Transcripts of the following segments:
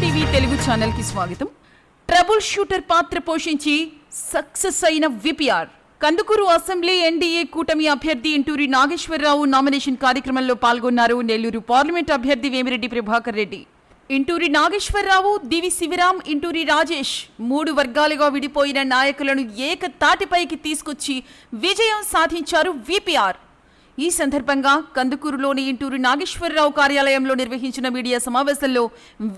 TV Telugu ఛానల్కి స్వాగతం. Trouble shooter పాత్ర పోషించి సక్సెస్ అయిన విపిఆర్. కందుకూరు అసెంబ్లీ ఎన్డీఏ కూటమి అభ్యర్థి ఇంటూరి నాగేశ్వరరావు నామినేషన్ కార్యక్రమంలో పాల్గొన్నారు నెల్లూరు పార్లమెంట్ అభ్యర్థి వేమిరెడ్డి ప్రభాకర్ రెడ్డి. ఇంటూరి నాగేశ్వరరావు దివి శివరాం ఇంటూరి రాజేష్ మూడు వర్గాలుగా విడిపోయిన నాయకులను ఏకతాటిపైకి తీసుకొచ్చి విజయం సాధించారు విపిఆర్. ఈ సందర్భంగా కందుకూరులోని ఇంటూరు నాగేశ్వరరావు కార్యాలయంలో నిర్వహించిన మీడియా సమావేశంలో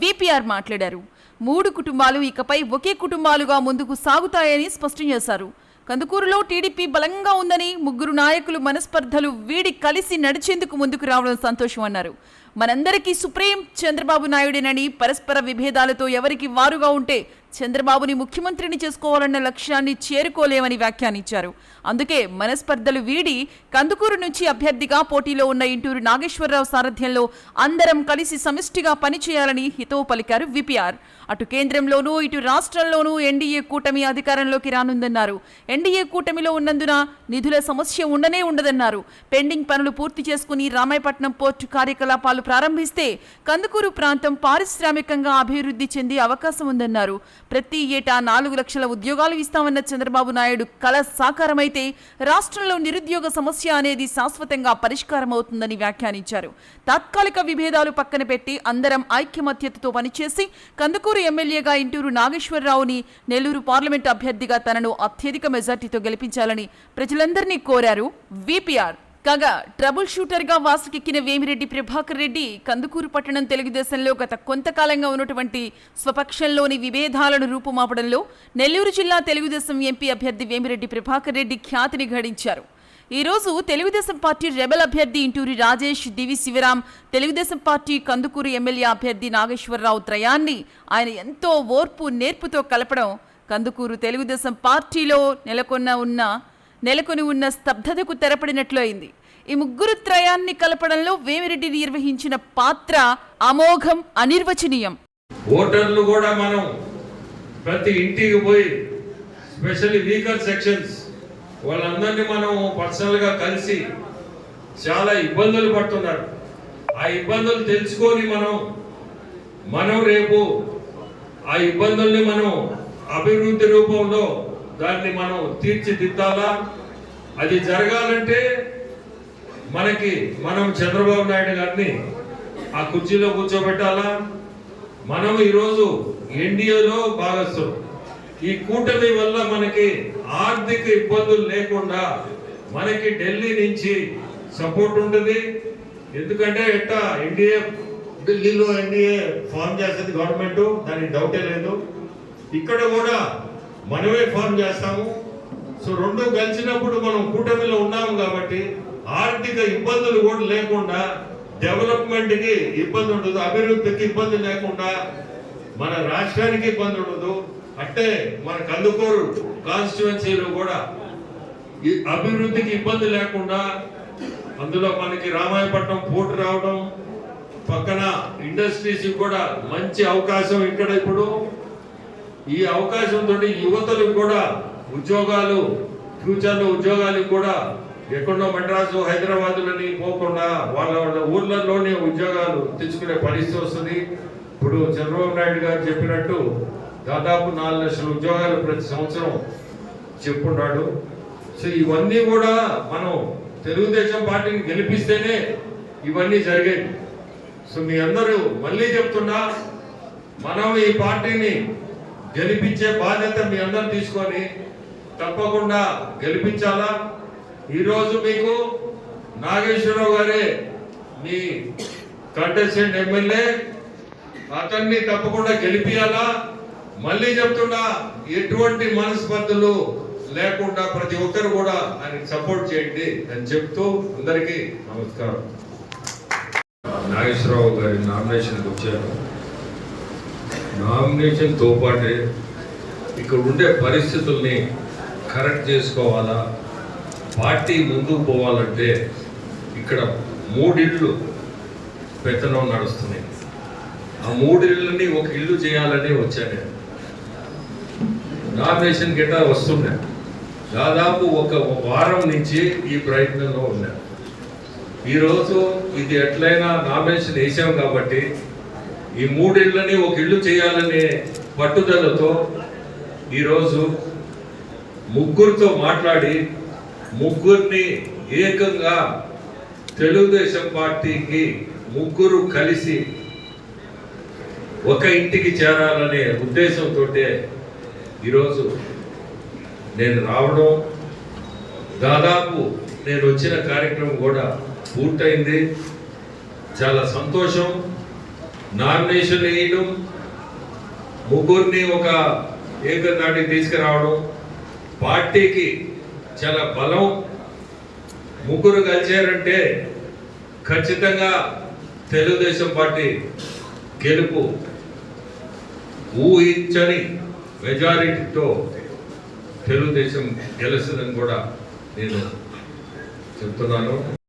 విపిఆర్ మాట్లాడారు. మూడు కుటుంబాలు ఇకపై ఒకే కుటుంబాలుగా ముందుకు సాగుతాయని స్పష్టం చేశారు. కందుకూరులో టీడీపీ బలంగా ఉందని ముగ్గురు నాయకులు మనస్పర్ధలు వీడి కలిసి నడిచేందుకు ముందుకు రావడం సంతోషం అన్నారు. మనందరికీ సుప్రీం చంద్రబాబు నాయుడేనని పరస్పర విభేదాలతో ఎవరికి వారుగా ఉంటే చంద్రబాబుని ముఖ్యమంత్రిని చేసుకోవాలన్న లక్ష్యాన్ని చేరుకోలేమని వ్యాఖ్యానించారు. అందుకే మనస్పర్ధలు వీడి కందుకూరు నుంచి అభ్యర్థిగా పోటీలో ఉన్న ఇంటూరు నాగేశ్వరరావు సారథ్యంలో అందరం కలిసి సమిష్టిగా పనిచేయాలని హితవు పలికారు విపిఆర్. అటు కేంద్రంలోనూ ఇటు రాష్ట్రంలోనూ ఎన్డీఏ కూటమి అధికారంలోకి రానుందన్నారు. ఎన్డీఏ కూటమిలో ఉన్నందున నిధుల సమస్య ఉండనే ఉండదన్నారు. పెండింగ్ పనులు పూర్తి చేసుకుని రామాయపట్నం పోర్టు కార్యకలాపాలు ప్రారంభిస్తే కందుకూరు ప్రాంతం పారిశ్రామికంగా అభివృద్ధి చెందే అవకాశం ఉందన్నారు. ప్రతి ఏటా నాలుగు లక్షల ఉద్యోగాలు ఇస్తామన్న చంద్రబాబు నాయుడు కల సాకారమైతే రాష్ట్రంలో నిరుద్యోగ సమస్య అనేది శాశ్వతంగా పరిష్కారమవుతుందని వ్యాఖ్యానించారు. తాత్కాలిక విభేదాలు పక్కన పెట్టి అందరం ఐక్యమత్యతతో పనిచేసి కందుకూరు ఎమ్మెల్యేగా ఇంటూరు నాగేశ్వరరావుని నెల్లూరు పార్లమెంట్ అభ్యర్థిగా తనను అత్యధిక మెజార్టీతో గెలిపించాలని ప్రజలందరినీ కోరారు విపిఆర్. కాగా ట్రబుల్ షూటర్గా వాసుకెక్కిన వేమిరెడ్డి ప్రభాకర్ రెడ్డి కందుకూరు పట్టణం తెలుగుదేశంలో గత కొంతకాలంగా ఉన్నటువంటి స్వపక్షంలోని విభేదాలను రూపుమాపడంలో నెల్లూరు జిల్లా తెలుగుదేశం ఎంపీ అభ్యర్థి వేమిరెడ్డి ప్రభాకర్ రెడ్డి ఖ్యాతిని గడించారు ఈరోజు తెలుగుదేశం పార్టీ రెబల్ అభ్యర్థి ఇంటూరి రాజేష్ దివి శివరాం తెలుగుదేశం పార్టీ కందుకూరు ఎమ్మెల్యే అభ్యర్థి నాగేశ్వరరావు త్రయాన్ని ఆయన ఎంతో ఓర్పు నేర్పుతో కలపడం కందుకూరు తెలుగుదేశం పార్టీలో నెలకొన్న ఉన్న నెలకొని ఉన్న స్తబ్దతకు తెరపడినట్లు అయింది. ఈ ముగ్గురు త్రయాన్ని కలపడంలో వేమిరెడ్డి నిర్వహించిన పాత్ర అమోఘం అనిర్వచనీయం. ఓటర్లు కూడా మనం ప్రతి ఇంటికి పోయి స్పెషల్లీ వీకర్ సెక్షన్స్ వాళ్ళందరినీ మనం పర్సనల్గా కలిసి చాలా ఇబ్బందులు పడుతున్నారు. ఆ ఇబ్బందులు తెలుసుకొని మనం మనం రేపు ఆ ఇబ్బందుల్ని మనం అభివృద్ధి రూపంలో దాన్ని మనం తీర్చిదిద్దాలా? అది జరగాలంటే మనకి మనం చంద్రబాబు నాయుడు గారిని ఆ కుర్చీలో కూర్చోబెట్టాలా? మనం ఈరోజు ఎన్డీఏలో భాగస్థులు. ఈ కూటమి వల్ల మనకి ఆర్థిక ఇబ్బందులు లేకుండా మనకి ఢిల్లీ నుంచి సపోర్ట్ ఉంటుంది. ఎందుకంటే ఎట్ట ఎన్డీఏ ఢిల్లీలో ఎన్డీఏ ఫామ్ చేస్తుంది గవర్నమెంట్ దానికి డౌటే లేదు. ఇక్కడ కూడా మనమే ఫామ్ చేస్తాము. సో రెండు కలిసినప్పుడు మనం కూటమిలో ఉన్నాము కాబట్టి ఆర్థిక ఇబ్బందులు కూడా లేకుండా డెవలప్మెంట్కి ఇబ్బంది ఉండదు అభివృద్ధికి ఇబ్బంది లేకుండా మన రాష్ట్రానికి ఇబ్బంది ఉండదు. అంటే మన కందుకూరు కాన్స్టిట్యువెన్సీలో కూడా. ఈ అభివృద్ధికి ఇబ్బంది లేకుండా అందులో మనకి రామాయపట్నం పోర్టు రావడం పక్కన ఇండస్ట్రీస్ కూడా మంచి అవకాశం ఇక్కడ ఇప్పుడు. ఈ అవకాశంతో యువతలకు కూడా ఉద్యోగాలు ఫ్యూచర్లో ఉద్యోగాలకు కూడా ఎక్కడో మద్రాసు హైదరాబాద్లోని పోకుండా వాళ్ళ వాళ్ళ ఊర్లలోనే ఉద్యోగాలు తెచ్చుకునే పరిస్థితి వస్తుంది. ఇప్పుడు చంద్రబాబు నాయుడు గారు చెప్పినట్టు దాదాపు నాలుగు లక్షల ఉద్యోగాలు ప్రతి సంవత్సరం చెప్పున్నాడు సో ఇవన్నీ కూడా మనం తెలుగుదేశం పార్టీని గెలిపిస్తేనే ఇవన్నీ జరిగేవి. సో మీ అందరూ మళ్ళీ చెప్తున్నా మనం ఈ పార్టీని గెలిపించే బాధ్యత మీ అందరు తీసుకొని తప్పకుండా గెలిపించాలా? ఈరోజు మీకు నాగేశ్వరరావు గారే మీ కంటెస్టెంట్ ఎమ్మెల్యే. అతన్ని తప్పకుండా గెలిపియాలా? మళ్ళీ చెప్తున్నా ఎటువంటి మనస్పర్ధలు లేకుండా ప్రతి ఒక్కరు కూడా ఆయనకి సపోర్ట్ చేయండి అని చెప్తూ అందరికీ నమస్కారం. నాగేశ్వరరావు గారి నామినేషన్కి వచ్చారు. నామినేషన్తో పాటే ఇక్కడ ఉండే పరిస్థితుల్ని కరెక్ట్ చేసుకోవాలా? పార్టీ ముందుకు పోవాలంటే ఇక్కడ మూడిళ్ళు పెత్తనం నడుస్తున్నాయి. ఆ మూడిళ్ళని ఒక ఇల్లు చేయాలని వచ్చాను నేను. నామినేషన్ గిట్ట వస్తుండే దాదాపు ఒక వారం నుంచి ఈ ప్రయత్నంలో ఉన్నా. ఈరోజు ఇది ఎట్లయినా నామినేషన్ వేసాం కాబట్టి ఈ మూడిళ్ళని ఒక ఇల్లు చేయాలనే పట్టుదలతో ఈరోజు ముగ్గురితో మాట్లాడి ముగ్గురిని ఏకంగా తెలుగుదేశం పార్టీకి ముగ్గురు కలిసి ఒక ఇంటికి చేరాలనే ఉద్దేశంతో ఈరోజు నేను రావడం. దాదాపు నేను వచ్చిన కార్యక్రమం కూడా పూర్తయింది. చాలా సంతోషం. నామినేషన్ వేయడం ముగ్గురిని ఒక ఏకనాటికి తీసుకురావడం పార్టీకి చాలా బలం. ముగ్గురు కలిశారంటే ఖచ్చితంగా తెలుగుదేశం పార్టీ గెలుపు ఊహించని మెజారిటీతో తెలుగుదేశం గెలుస్తుందని కూడా నేను చెప్తున్నాను.